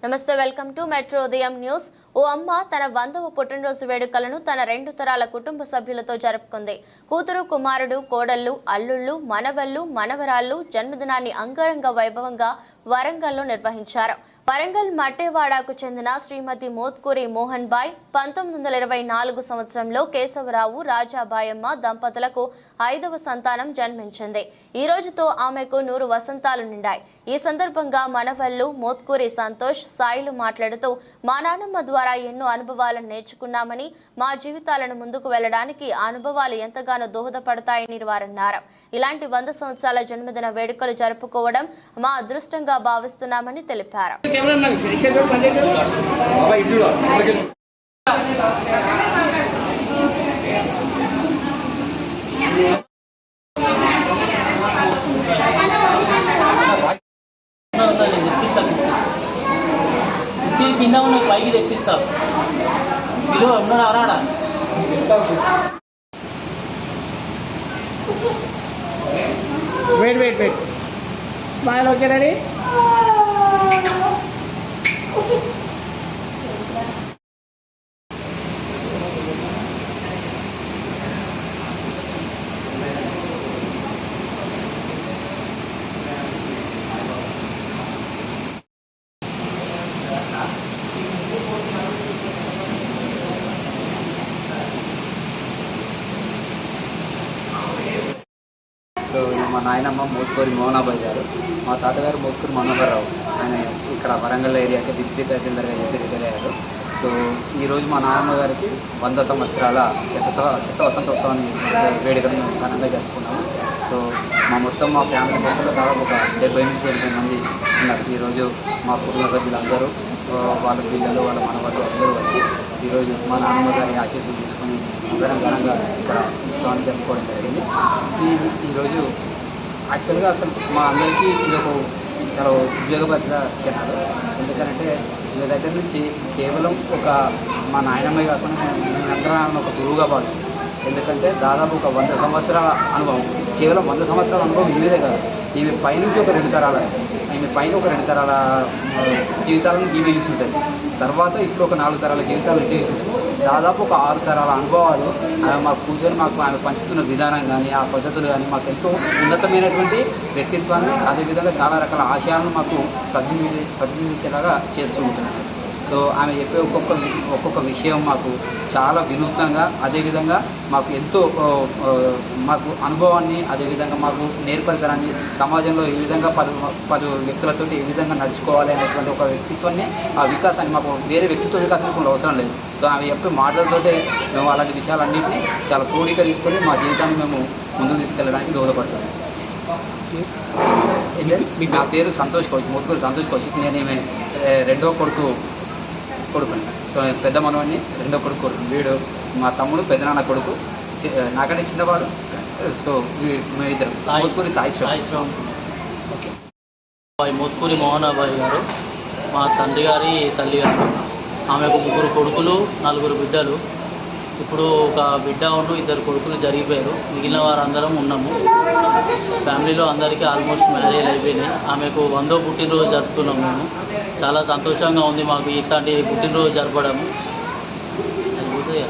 namaste welcome to metro Udayam news ఓ అమ్మ తన వందవ పుట్టినరోజు వేడుకలను తన రెండు తరాల కుటుంబ సభ్యులతో జరుపుకుంది. కూతురు కుమారుడు కోడళ్ళు అల్లుళ్ళు మనవళ్ళు మనవరాళ్ళు జన్మదినాన్ని అంగరంగ వైభవంగా వరంగల్లో నిర్వహించారు. వరంగల్ మట్టేవాడకు చెందిన శ్రీమతి మోత్కూరి మోహన్ బాయ్ పంతొమ్మిది వందల ఇరవై నాలుగు సంవత్సరంలో కేశవరావు రాజాబాయమ్మ దంపతులకు ఐదవ సంతానం జన్మించింది. ఈ రోజుతో ఆమెకు నూరు వసంతాలు నిండాయి. ఈ సందర్భంగా మనవళ్ళు మోత్కూరి సంతోష్ సాయిలు మాట్లాడుతూ మా నాన్నమ్మ ద్వారా ఎన్నో అనుభవాలను నేర్చుకున్నామని మా జీవితాలను ముందుకు వెళ్ళడానికి ఆ అనుభవాలు ఎంతగానో దోహదపడతాయని వారన్నారు. ఇలాంటి వంద సంవత్సరాల జన్మదిన వేడుకలు జరుపుకోవడం మా అదృష్టంగా భావిస్తున్నామని తెలిపారు. కింద ఉన్న పైకి తెప్పిస్తావు విలువ ఉన్నాడు అరాడా wait wait wait smile okay ready so ఇది మా నాయనమ్మ మోత్కూరి మోహనాబాయ్ గారు మా తాతగారు మోత్కూరి మనోహర్రావు ఆయన ఇక్కడ వరంగల్ ఏరియాకి డిప్యూటీ తహసీల్దార్గా చేసి రిటైర్ అయ్యారు. సో ఈరోజు మా నాన్నమ్మ గారికి వంద సంవత్సరాల శత స- శత వసంతోత్సవాన్ని వేడుకను ఘనంగా జరుపుకున్నాము. సో మా మొత్తం మా ఫ్యామిలీ మొత్తంలో దాదాపు ఒక డెబ్బై నుంచి ఎనభై మంది ఉన్నారు. ఈరోజు మా కుటుంబ సభ్యులందరూ వాళ్ళ పిల్లలు వాళ్ళ మనవాళ్ళు అందరూ వచ్చి ఈరోజు మా నాన్నమ్మ గారి ఆశీస్సులు తీసుకొని అందరం ఘనంగా ఇక్కడ ఉత్సవాన్ని జరుపుకోవడం జరిగింది. ఈ ఈరోజు యాక్చువల్గా అసలు మా అందరికీ ఇది ఒక చాలా ఉద్యోగబద్ధ జనాలు. ఎందుకంటే వీళ్ళ దగ్గర నుంచి కేవలం ఒక మా నాయనమ్మే కాకుండా మేమందరం ఆమెను ఒక గురువుగా భావిస్తాం ఎందుకంటే దాదాపు ఒక వంద సంవత్సరాల అనుభవం కేవలం వంద సంవత్సరాల అనుభవం ఈమెదే కాదు. ఈమె పైనుంచి ఒక రెండు తరాల ఈమె పైన ఒక రెండు తరాల జీవితాలను ఈమె చూసుంటుంది తర్వాత ఇప్పుడు ఒక నాలుగు తరాల జీవితాలు ఇటే దాదాపు ఒక ఆరు తరాల అనుభవాలు ఆమె మాకు మాకు ఆమె పంచుతున్న విధానం కానీ ఆ పద్ధతులు కానీ మాకు ఎంతో ఉన్నతమైనటువంటి వ్యక్తిత్వాన్ని అదేవిధంగా చాలా రకాల ఆశయాలను మాకు ప్రతిబింబి ప్రతిబింబించేలాగా చేస్తూ ఉంటుంది సో ఆమె చెప్పే ఒక్కొక్క ఒక్కొక్క విషయం మాకు చాలా వినూత్నంగా అదేవిధంగా మాకు ఎంతో మాకు అనుభవాన్ని అదేవిధంగా మాకు నేర్పరితనాన్ని సమాజంలో ఏ విధంగా పలు పలు వ్యక్తులతో ఏ విధంగా నడుచుకోవాలి అనేటువంటి ఒక వ్యక్తిత్వాన్ని ఆ వికాసాన్ని మాకు వేరే వ్యక్తిత్వ వికాసానికి కూడా అవసరం లేదు. సో ఆమె చెప్పే మాటలతోటే మేము అలాంటి విషయాలన్నింటినీ చాలా క్రోడీకరించుకొని మా జీవితాన్ని మేము ముందుకు తీసుకెళ్ళడానికి దోహదపడుతుంది నా పేరు సంతోష్ కౌశిక్ ముగ్గురు సంతోష్ కౌశిక్. నేను ఈమె ఏ, రెండో కొడుకు కొడుకుని సో పెద్ద మనవాడిని రెండో కొడుకు కొడుకు. వీడు మా తమ్ముడు పెద్దనాన్న కొడుకు. నాకంటే చిన్నవాడు. సో వీ- మేమిద్దరం సాయి. మోత్కూరి సాయి బాయ్ మోత్కూరి మోహనాబాయి గారు మా తండ్రి గారి తల్లి గారు ఆమెకు ముగ్గురు కొడుకులు నలుగురు బిడ్డలు. ఇప్పుడు ఒక బిడ్డ ఉండు ఇద్దరు కొడుకులు జరిగిపోయారు. మిగిలిన వారందరం ఉన్నాము. ఫ్యామిలీలో అందరికీ ఆల్మోస్ట్ మ్యారేజ్ అయిపోయినాయి ఆమెకు వందో పుట్టినరోజు జరుపుతున్నాము మేము. చాలా సంతోషంగా ఉంది మాకు ఇట్లాంటి పుట్టినరోజు జరపడం అది